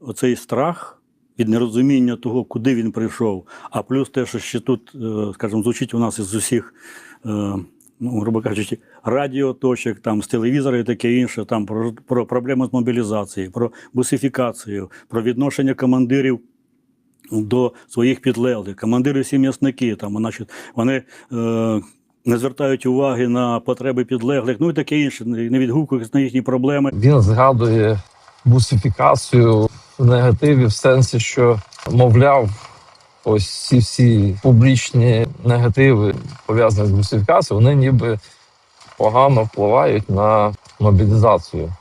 оцей страх від нерозуміння того, куди він прийшов, а плюс те, що ще тут, е, скажімо, звучить у нас із усіх, е, ну, грубо кажучи, радіоточок, там, з телевізора і таке інше, там, про, про проблеми з мобілізацією, про бусифікацію, про відношення командирів до своїх підлеглих. Командири всі м'ясники, там, значить, вони. Е, не звертають уваги на потреби підлеглих, ну і таке інше, не відгукують на їхні проблеми. Він згадує бусифікацію в негативі в сенсі, що мовляв, ось ці всі публічні негативи пов'язані з бусифікацією, вони ніби погано впливають на мобілізацію.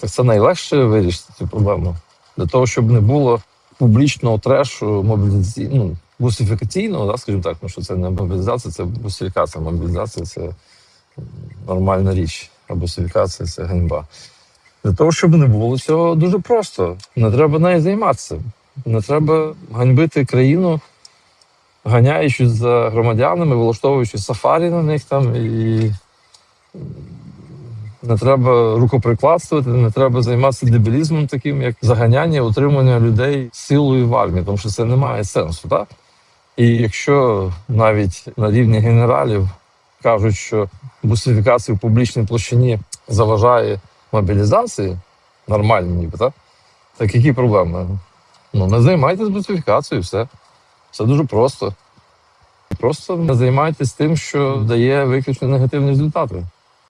Так це найлегше вирішити цю проблему. Для того, щоб не було публічного трешу мобілізаційного, ну, бусифікаційного, да, скажімо так, ну що це не мобілізація, це бусифікація. Мобілізація це нормальна річ, а бусифікація це ганьба. Для того, щоб не було цього дуже просто. Не треба нею займатися. Не треба ганьбити країну, ганяючись за громадянами, влаштовуючи сафарі на них там і не треба рукоприкладствувати, не треба займатися дебілізмом таким, як заганяння, утримання людей силою в армії, тому що це не має сенсу, так? І якщо навіть на рівні генералів кажуть, що бусифікація в публічній площині заважає мобілізації, нормальні ніби, так? Так які проблеми? Ну, не займайтеся бусифікацією, все. Все дуже просто. Просто не займайтесь тим, що дає виключно негативні результати.